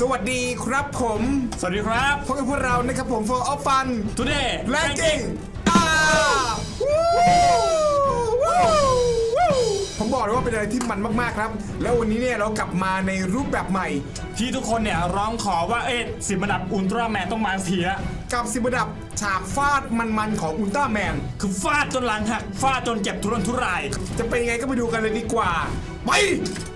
สวัสดีครับผม สวัสดีครับ พบกับพวกเรานะครับผม for of fun Today แรงกิ้งอ่าวู้วู้วู้ผมบอกเลยว่าเป็นอะไรที่มันมากๆครับ แล้ววันนี้เนี่ยเรากลับมาในรูปแบบใหม่ ที่ทุกคนเนี่ยร้องขอว่าเอ๊ะสิบระดับอุลตร้าแมนต้องมาสักทีละกับสิบระดับฉากฟาดมันๆของอุลตร้าแมนคือฟาดจนหลังหักฟาดจนเจ็บทุรนทุราย จะเป็นยังไงก็ไปดูกันเลยดีกว่า ไป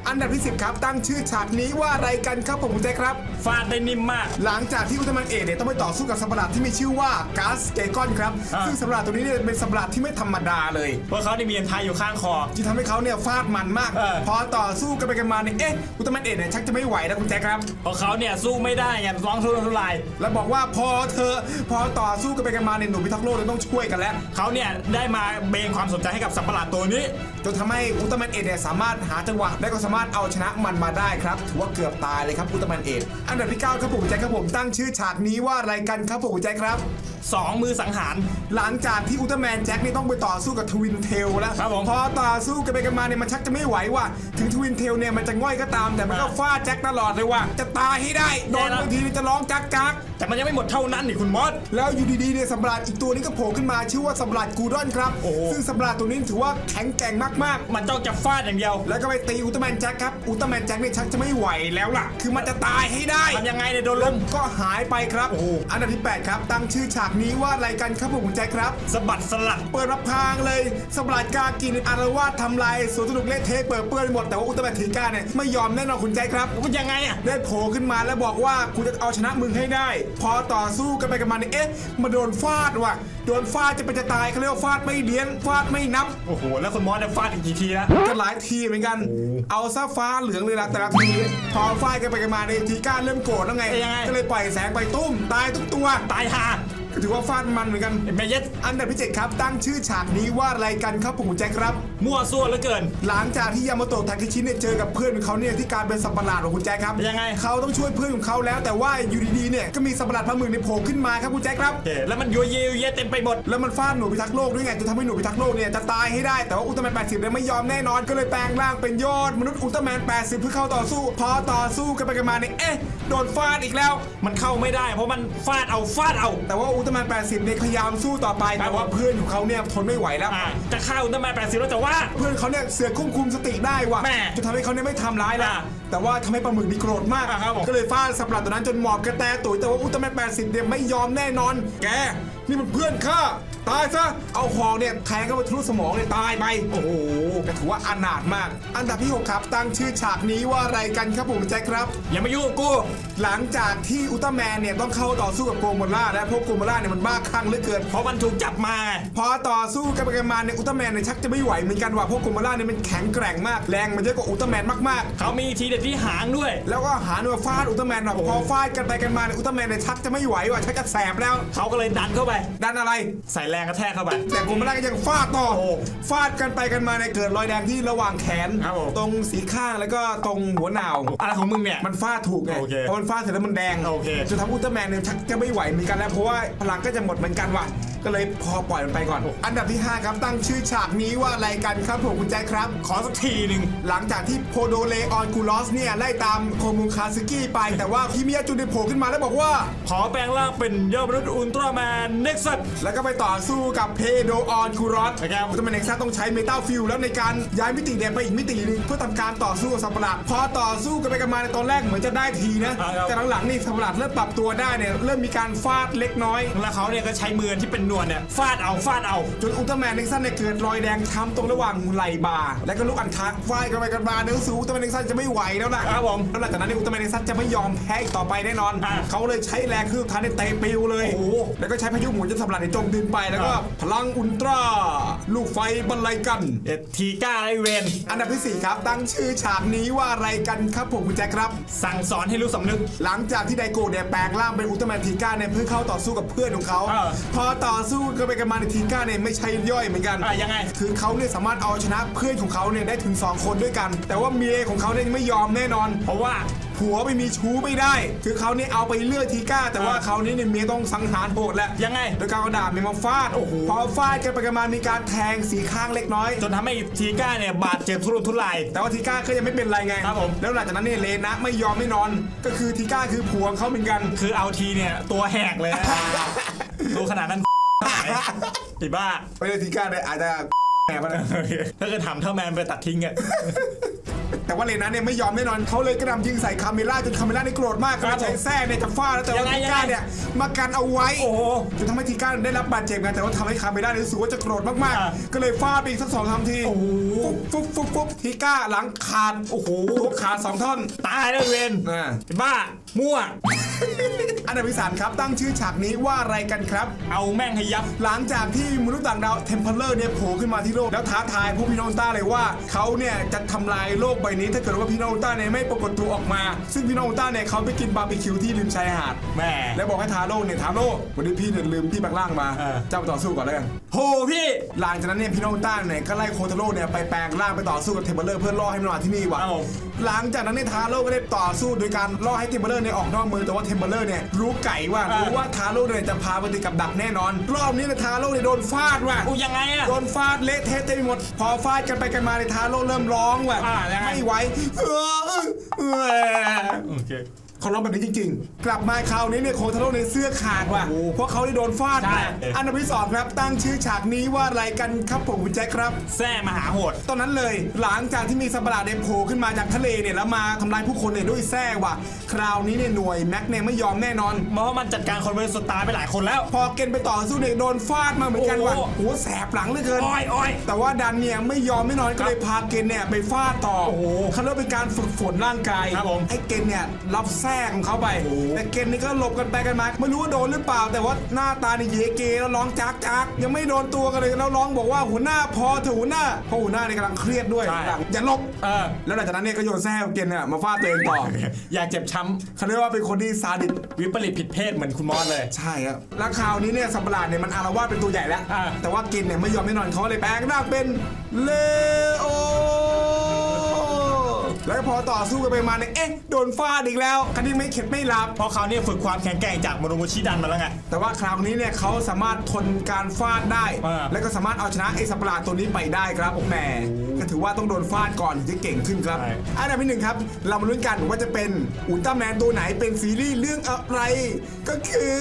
อันดับที่ 10 ครับ ตั้งชื่อฉากนี้ว่าอะไรกันครับผมคุณแจ๊คครับ ฟาดได้นิ่มมาก หลังจากที่อุลตร้าแมนเอกเนี่ยต้องไปต่อสู้กับสัตว์ประหลาดที่มีชื่อว่าก๊าซเกกอนครับอ่า ซึ่งสัตว์ประหลาดตัวนี้เนี่ยเป็นสัตว์ประหลาดที่ไม่ธรรมดาเลย เพราะเขาได้มีอันทายอยู่ข้างคอ ที่ทำให้เขาเนี่ยฟาดมันมาก เออ พอต่อสู้กันไปกันมาเนี่ยเอ๊ะอุลตร้าแมนเอกเนี่ยชักจะไม่ไหวนะคุณแจ๊คครับ เพราะเขาเนี่ยสู้ไม่ได้ไงร้องทุรนทุรายแล้วบอกว่าพอเธอะพอต่อสู้กันไปกันมาเนี่ยหนุ่มพิทักษ์โลกเลยต้องช่วยกันแล้ว เขาเนี่ยได้มาเบนความสนใจให้กับสัตว์ประหลาดตัวนี้ จนทำให้อุลตร้าแมนเอกเนี่ยสามารถหาจังหวะและก็สามารถเอาชนะมันมาได้ครับถือว่าเกือบตายเลยครับอุลตร้าแมนเอกอันดับที่เก้าครับผมคุณแจ๊คครับผมตั้งชื่อฉากนี้ว่าอะไรกันครับผมคุณแจ๊คครับสองมือสังหาร หลังจากที่อุลตร้าแมนแจ็คนี่ต้องไปต่อสู้กับทวินเทลแล้วครับผมพอต่อสู้กันไปกันมาเนี่ยมันชักจะไม่ไหวว่ะถึงทวินเทลเนี่ยมันจะง่อยก็ตามแต่มันก็อ่าฟาดแจ็คตลอดเลยว่าจะตายให้ได้โดนแน่นอนบางทีนี่จะร้องจักจัก แต่มันยังไม่หมดเท่านั้นนี่คุณมอส แล้วอยู่ดีๆเนี่ยสัมบราดอีกตัวนี้ก็โผล่ขึ้นมาชื่อว่าสัมบราดกูดอนครับโอ้โห ซึ่งสัมบราดตัวนี้ถือว่าแข็งแกร่งมากๆมันต้องจะฟาดอย่างเดียวแล้วก็ไปตีอุลตร้าแมนแจ็คครับอุลตร้าแมนแจ็คเนี่ยชักจะไม่ไหวแล้วล่ะ คือมันจะตายให้ได้มันยังไงเนี่ยโดนลม ก็หายไปครับโอ้โห อันดับที่ 8 ครับ ตั้งชื่อฉากนี้ว่าอะไรกันครับผมคุณแจ็คครับ สะบัดสลัด เปิดรับพางเลยสำหรับกล้ากินอารวาสทำลายสวนสนุกเละเทะเปิดเปื้อนไปหมดแต่ว่าอุลตร้าแมนทีก้าเนี่ยไม่ยอมแน่นอนคุณแจ็คครับ มันยังไงอะ ได้โผล่ขึ้นมาแล้วบอกว่ากูจะเอาชนะมึงให้ได้พอต่อสู้กันไปกันมาเนี่ยเอ๊ะมาโดนฟาดว่ะ โดนฟาดจะเป็นจะตายเขาเรียกว่าฟาดไม่เลี้ยงฟาดไม่นับโอ้โห แล้วคุณมอสเนี่ยฟาดอีกกี่ทีแล้วก็หลายทีเหมือนกัน เอาซะฟ้าเหลืองเลยละแต่ละทีพอฟาดกันไปกันมาในยทีก้าเริ่มโกรธแล้วไงเอ๊ะยังไง ก็เลยปล่อยแสงไปตุ้มตายทุกตัว ตายหาก็ ถือว่าฟาดมันเหมือนกันเห็นไหมเย็ดอันดับที่เจ็ดครับ ตั้งชื่อฉากนี้ว่าอะไรกันครับผมคุณแจ็คครับ มั่วซั่วเหลือเกิน หลังจากที่ยามาโตะทาเคชิเนี่ยเจอกับเพื่อนของเขาเนี่ยที่การเป็นสัตว์ประหลาดของคุณแจ็คครับยังไงเขาต้องช่วยเพื่อนของเขาแล้วแต่ว่าอยู่ดีๆเนี่ยก็มีสัตว์ประหลาดพระมึกเนี่ยโผล่ขึ้นมาครับคุณแจ็คครับโอเคแล้วมันยัวเยยเยเต็มไปหมดแล้วมันฟาดหนูพิทักษ์โลกด้วยไงจนทำให้หนูพิทักษ์โลกเนี่ยจะตายให้ได้แต่ว่าอุลตร้าแมน80เนี่ยไม่ยอมแน่นอนก็เลยแปลงร่างเป็นยอดมนุษย์อุลตร้าแมน80 เพื่อเข้าต่อสู้ พอต่อสู้กันไปกันมาเนี่ยเอ๊ะโดนฟาดอีกแล้ว มันเข้าไม่ได้เพราะมันฟาดเอาฟาดเอา แต่ว่าอุลตร้าแมน80เนี่ยพยายามสู้ต่อไปครัแต่บว่าเพื่อนของเขาเนี่ยทนไม่ไหวแล้วอ่าจะฆ่าอุลตร้าแมน80แล้วแต่ว่า เพื่อนเขาเนี่ยเสือกควบคุมสติได้ว่ะแม่จนทำให้เขาเนี่ยไม่ทำร้ายแล้วอ่าแต่ว่าทำให้ปลาหมึกนี่โกรธมาก อ่าครับผม ก็เลยฟาดสับหลัดตัวนั้นจนหมอบกระแตตุ๋ยแต่ว่าอุลตร้าแมน80เนี่ยไม่ยอมแน่นอน แก นี่มันเพื่อนข้าตายซะ เอาหอกเนี่ยแทงเข้าไปทะลุสมองเนี่ยตายไป โอ้โหก็ถือว่าอนาถมาก อันดับที่6ครับ ตั้งชื่อฉากนี้ว่าอะไรกันครับผมแจ็คครับ อย่ามายุ่งกับกู หลังจากที่อุลตร้าแมนเนี่ยต้องเข้าต่อสู้กับโกโมล่าและพวกโกโมล่าเนี่ยมันบ้าคลั่งเหลือเกิน เพราะมันถูกจับมาไงพอต่อสู้กันไปกันมาเนี่ยอุลตร้าแมนเนี่ยชักจะไม่ไหวเหมือนกันว่ะพวกโกโมล่าเนี่ยมันแข็งแกร่งมากแรงมันเยอะกว่าอุลตร้าแมนมากเขามีทีเด็ดที่หางด้วยๆแล้วก็หาหน่วยฟาดอุลตร้าแมนแบบพอฟาดกันไปกันมาเนี่ยอุลตร้าแมนเนี่ยชักจะไม่ไหวว่ะชักจะแสบแล้ว เขาก็เลยดันเข้าไปดันอะไร ใส่แรงกระแทกเข้าไป แต่โกโมล่าก็ยังฟาดต่อโอ้ฟาดกันไปกันมาเนี่ยเกิดรอยแดงที่ระหว่างแขน ครับผมตรงสีข้างแล้วก็ตรงหัวหนาวอะไรของมึงเนี่ยมันฟาดถูกไงโอเคพอมันฟาดเสร็จแล้วมันแดงโอเคจนทำอุลตร้าแมนเนี่ยชักจะไม่ไหวเหมือนกันแล้วเพราะว่าพลังก็จะหมดเหมือนกันว่ะ ก็เลยพอปล่อยมันไปก่อน อันดับที่ 5 ครับตั้งชื่อฉากนี้ว่าอะไรกันครับผมคุณแจ็คครับ ขอสักทีหนึ่งหลังจากที่โพโดเลออนกูลอสเนี่ยไล่ตามโคมุงคาซึกิไปแต่ว่าคิมิยะจุนได้โผล่ขึ้นมาแล้วบอกว่า ขอแปลงร่างเป็นยอดมนุษย์อุลตร้าแมนเน็กซัสแล้วก็ไปต่อสู้กับเพโดออนกูรอสนะครับอุลตร้าแมนเน็กซัสต้องใช้เมตาฟิลแล้วในการย้ายมิติเนี่ยไปอีกมิติหนึงเพื่อทำการต่อสู้กับสัตว์ประหลาดพอต่อสู้กันไปกันมาในตอนแรกเหมือนจะได้ทีนะอ่าครับแต่หลังๆนี่สัตว์ประหลาดเริ่มปรับตัวได้เนี่ยเริ่มมีการฟาดเล็กน้อย แล้วเขาเนี่ยก็ใช้มือที่เป็นหนวดเนี่ยฟาดเอาฟาดเอา จนอุลตร้าแมนเน็กซัสเนี่ยเกิดรอยแดงช้ำตรงระหว่างไหล่บ่าและก็ลูกอัณฑะฟาดกันไปกันมาเนื้อสูอุลตร้าแมนเน็กซัสจะไม่ไหวแล้วล่ะครับผมแล้วหลังจากนั้นเนี่ยอุลตร้าแมนเน็กซัสจะไม่ยอมแพ้อีกต่อไปแน่นอนอ่าเขาเลยใช้แรงคือท้ายในเตะปิวเลยโอ้โหแล้วก็ใช้พายุหมุนจนสัตว์ประหลาดเนี่ยจมดินไปแล้วก็อ่าพลังอุลตร้าลูกไฟบรรลัยกันเอ็ดทีก้าไอเวนอันดับที่สี่ครับตั้งชื่อฉากนี้ว่าอะไรกันครับผมคุณแจ็คครับ สั่งสอนให้รู้สำนึก หลังจากที่ไดโกะเนี่ยแปลงร่างเป็นอุลตร้าแมนทีก้าเนี่ยเพื่อเข้าต่อสู้กับเพื่อนของเขาเออพอต่อสู้กันไปกันมาในทีก้าเนี่ยไม่ใช่ย่อยเหมือนกัน อะยังไง คือเขาเนี่ยสามารถเอาชนะเพื่อนของเขาเนี่ยได้ถึง 2 คนด้วยกัน แต่ว่าเมียของเขาเนี่ยยังไม่ยอมแน่นอน เพราะว่าผัวไปมีชู้ไม่ได้ คือเขาเนี่ยเอาไปเลือกทีก้า แต่ว่าเขานี่เนี่ยเมียต้องสังหารโหดแล้วยังไง โดยการเอาดาบเนี่ยมาฟาดโอ้โหพอฟาดกันไปกันมามีการแทงสีข้างเล็กน้อย จนทำให้ทีก้าเนี่ยบาดเจ็บทุรนทุราย แต่ว่าทีก้าก็ยังไม่เป็นไรไงครับผม แล้วหลังจากนั้นเนี่ยเลนะไม่ยอมไม่นอน ก็คือทีก้าคือผัวของเขาเหมือนกัน คือเอาทีเนี่ยตัวแหกเลยนะดูขนาดนั้น ไอ้บ้า ไม่ได้ทีก้าเนี่ยอาจจะแหมไปนะถ้าเกิดถามเท่าแมนไปตัดทิ้งอะ แต่ว่าเลนะเนี่ยไม่ยอมแน่นอนเขาเลยกระหนำยิงใส่คาเมล่าจนคาเมล่าเนี่ยโกรธมากก็เลยใช้แส้เนี่ยจะฟาดแล้วแต่ว่าทีก้าเนี่ยมากันเอาไว้โอ้โห จนทำให้ทีก้าได้รับบาดเจ็บกันแต่ว่าทำให้คาเมล่าเนี่ยรู้สึกว่าจะโกรธมากอะๆ ก็เลยฟาดไปอีกสักสองสามทีโอ้โห ฟุบฟุบฟุบฟุบทีก้าหลังขาดโอ้โหตัวขาดสองท่อนตายแล้วเวนอ่าไอ้บ้า มั่ว อันดับที่สามครับตั้งชื่อฉากนี้ว่าอะไรกันครับ เอาแม่งให้ยับ หลังจากที่มนุษย์ต่างดาวเทมเพลเลอร์เนี่ยโผล่ขึ้นมาที่โลก แล้วท้าทายพวกพี่น้องต้าเลยว่า เขาเนี่ยจะทำลายโลกใบนี้ถ้าเกิดว่าพี่น้องต้าเนี่ยไม่ปรากฏตัวออกมา ซึ่งพี่น้องต้าเนี่ยเขาไปกินบาร์บีคิวที่ริมชายหาดแม่ แล้วบอกให้ทาโร่เนี่ยทาโร่วันนี้พี่เนี่ยลืมที่แบกล่างมาเออ เจ้าไปต่อสู้ก่อนแล้วกัน โหพี่ หลังจากนั้นเนี่ยพี่น้องต้าเนี่ยก็ไล่โคทาโร่เนี่ยไปแปลงร่างไปต่อสู้กับเทมเพลเลอร์เพื่อล่อให้มันมาที่นี่ว่ะครับผม หลังจากนั้นเนี่ยทาโร่ก็ได้ต่อสู้โดยการล่อให้เทมเพลเลอร์เนี่ยออกนอกเมืองแต่ว่าเทมเพลเลอร์เนี่ยรู้ไก่ว่าอ่ารู้รู้ว่าทาโร่เนี่ยจะพาไปติดกับดักแน่นอน รอบนี้เนี่ยทาโร่เนี่ยโดนฟาดว่ะ อู้ยังไงอะ โดนฟาดเละเทะเต็มไปหมด พอฟาดกันไปกันมาในยทาโร่เริ่มร้องว่ะอ่ายังไง ไม่ไหวเออเออเออโอเค เขาร้องแบบนี้จริง ๆ กลับมาคราวนี้เนี่ยโคทาโร่ในเสื้อขาดว่ะ เพราะเขาได้โดนฟาดใช่ มาอันดับที่สองครับ ตั้งชื่อฉากนี้ว่าอะไรกันครับผมคุณแจ็คครับ แซ่มหาโหด ตอนนั้นเลยหลังจากที่มีสัตว์ประหลาดเนี่ยโผล่ขึ้นมาจากทะเลเนี่ยแล้วมาทำลายผู้คนเนี่ยด้วยแส้ว่ะ คราวนี้เนี่ยหน่วยแม็กเนี่ยไม่ยอมแน่นอน เพราะว่ามันจัดการคนบริสุทธิ์ตายไปหลายคนแล้ว พอเกณฑ์ไปต่อสู้เนี่ยโดนฟาดมาเหมือนกันว่ะโอ้โหโหแสบหลังเหลือเกิน อ้อยอ้อย แต่ว่าดันเนี่ยไม่ยอมไม่นอนก็เลยพาเกณฑ์เนี่ยไปฟาดต่อโอ้โหเขาเรียกว่าเป็นการฝึกฝนร่างกายครับผมให้เกณฑ์เนี่ยรับแส้ของเขาไปโอ้โหแต่เกณฑ์นี่ก็หลบกันไปกันมา ไม่รู้ว่าโดนหรือเปล่า แต่ว่าหน้าตาเนี่ยเยเกแล้วร้องจักจักยังไม่โดนตัวกันเลยแล้วร้องบอกว่าหัวหน้าพอเถอะหัวหน้าเพราะหัวหน้าเนี่ยกำลังเครียดด้วย ใช่หลังอย่าหลบเออ แล้วหลังจากนั้นเนี่ยก็โยนแส้ของเกณฑ์เนี่ยมาฟาดตัวเองต่อ อยากเจ็บช้เขาเรียกว่าเป็นคนที่ซาดิสำวิปริตผิดเพศเหมือนคุณมอสเลย ใช่ครับแล้วคราวนี้เนี่ยสัตว์ประหลาดเนี่ยมันอารวาสเป็นตัวใหญ่แล้ว อ่า แต่ว่ากินเนี่ยไม่ยอมไม่นอนเขาเลยแปลงร่างเป็นเลโอ แล้วพอต่อสู้กันไปมาเนี่ยเอ๊ะโดนฟาดอีกแล้วคันนี้ไม่เข็ดไม่หลับเพราะเขาเนี่ยฝึกความแข็งแกร่งจากมโนมุชิดันมาแล้วไงแต่ว่าคราวนี้เนี่ยเขาสามารถทนการฟาดได้อ่าแล้วก็สามารถเอาชนะไอ้สัตว์ประหลาดตัวนี้ไปได้ครับแหม ก็ถือว่าต้องโดนฟาดก่อนถึงจะเก่งขึ้นครับ ใช่ อันดับที่หนึ่งครับ เรามาลุ้นกันว่าจะเป็นอุลตร้าแมนตัวไหนเป็นซีรีส์เรื่องอะไร ก็คือ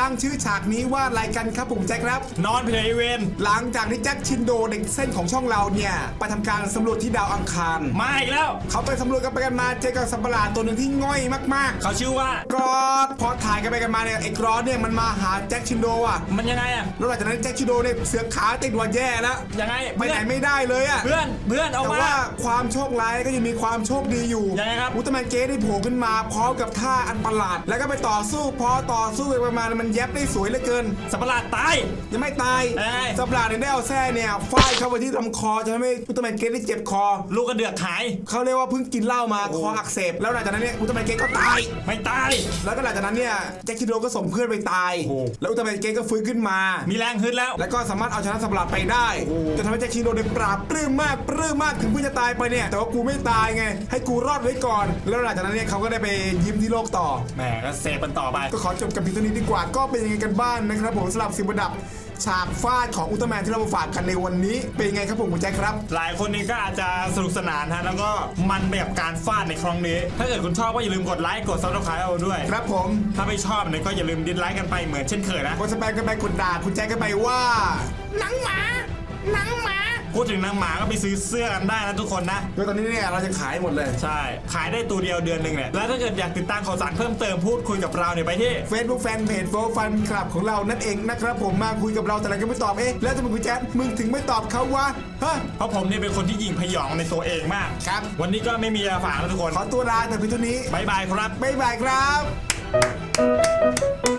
ตั้งชื่อฉากนี้ว่าอะไรกันครับผมแจ็คครับ นอนเพลย์เวนหลังจากที่แจ็คชินโดเด็กเส้นของช่องเราเนี่ยไปทำการสำรวจที่ดาวอังคาร มาอีกแล้ว เขาไปสำรวจกันไปกันมาเจอกับสัตว์ประหลาดตัวหนึ่งที่ง่อยมากเขาชื่อว่า ๆกรอดพอถ่ายกันไปกันมาเนี่ยไอ้กรอดเนี่ยมันมาหาแจ็คชินโดอะมันยังไงอะแล้วหลังจากนั้นแจ็คชินโดเนี่ยเสือกขาติดหัวแย่แล้วยังไงไปเพื่ไหอนนไม่ได้เลยอะ เพื่อนเพื่อนเอาแต่มา ว่าความโชคร้ายก็ยังมีความโชคดีอยู่ยังไงครับ อุลตร้าแมนเกตได้โผล่ขึ้นมาพร้อมกับท่าอันประหลาด แล้วก็ไปต่อสู้พอต่อสู้ไปประมาณมันแยบได้สวยเหลือเกิน สัตว์ประหลาดตาย ยังไม่ตายเอ้ย สัตว์ประหลาดเนี่ยได้เอาแส้เนี่ยฟาดเข้าไปที่ลำคอจะทำให้อุลตร้าแมนเกตได้เจ็บคอ ลูกกระเดือกหาย เขาเรียกว่าเพิ่งกินเหล้ามาคออักเสบแล้วหลังจากนั้นเนี่ยอุลตร้าแมนเกตก็ตาย ไม่ตาย แล้วก็หลังจากนั้นเนี่ยแจ็คคิโดก็ส่งเพื่อนไปตาย โอ้ แล้วอุลตร้าแมนเกตก็ฟื้นขึ้นมา มีแรงฮึดแล้ว แล้วก็สามารถเอาชนะสัตว์ประหลาดไปได้จนทำให้แจ็คคิโดเนี่ยปราบปลื้มมากปลื้มมากถึงเพื่อนจะตายไปเนี่ย แต่ว่ากูไม่ตายไง ให้กูรอดไว้ก่อน แล้วหลังจากนั้นเนี่ยเขาก็ได้ไปยิ้มที่โลกต่อ แหมก็เซฟมันต่อไป ก็ขอจบกันเพียงเท่านี้ดีกว่า ก็เป็นยังไงกันบ้างนะครับผมสำหรับสิบระดับฉากฟาดของอุลตร้าแมนที่เรามาฝากกันในวันนี้เป็นยังไงครับผมคุณแจ็คครับ หลายคนนี่ก็อาจจะสนุกสนานฮะแล้วก็มันไปกับการฟาดในครั้งนี้ ถ้าเกิดคุณชอบก็อย่าลืมกดไลค์กดซับสไครต์เอาด้วย ครับผมถ้าไม่ชอบเนี่ยก็อย่าลืมดิสไลค์กันไปเหมือนเช่นเคยนะกดสแปมกันไปกดด่าคุณแจ็คกันไปว่าหนังหมาหนังหมา พูดถึงนางหมาก็ไปซื้อเสื้อกันได้นะทุกคนนะ โดยตอนนี้เนี่ยเราจะขายหมดเลย ใช่ ขายได้ตัวเดียวเดือนหนึ่งเนี่ยแล้วถ้าเกิดอยากติดตามข่าวสารเพิ่มเติมพูดคุยกับเราเนี่ยไปที่ Facebook Fan Page โฟฟันคลับของเรานั่นเองนะครับผมมาคุยกับเราแต่ละก็ไม่ตอบเอ๊ะแล้วทำไมคุณแจ๊ดมึงถึงไม่ตอบเขาวะฮะเพราะผมเนี่ยเป็นคนที่ยิงพยองในตัวเองมาก ครับ วันนี้ก็ไม่มีอะไรฝากแล้วทุกคนขอตัวลาแต่เพียงเท่านี้บายบายครับ บ๊ายบายครับ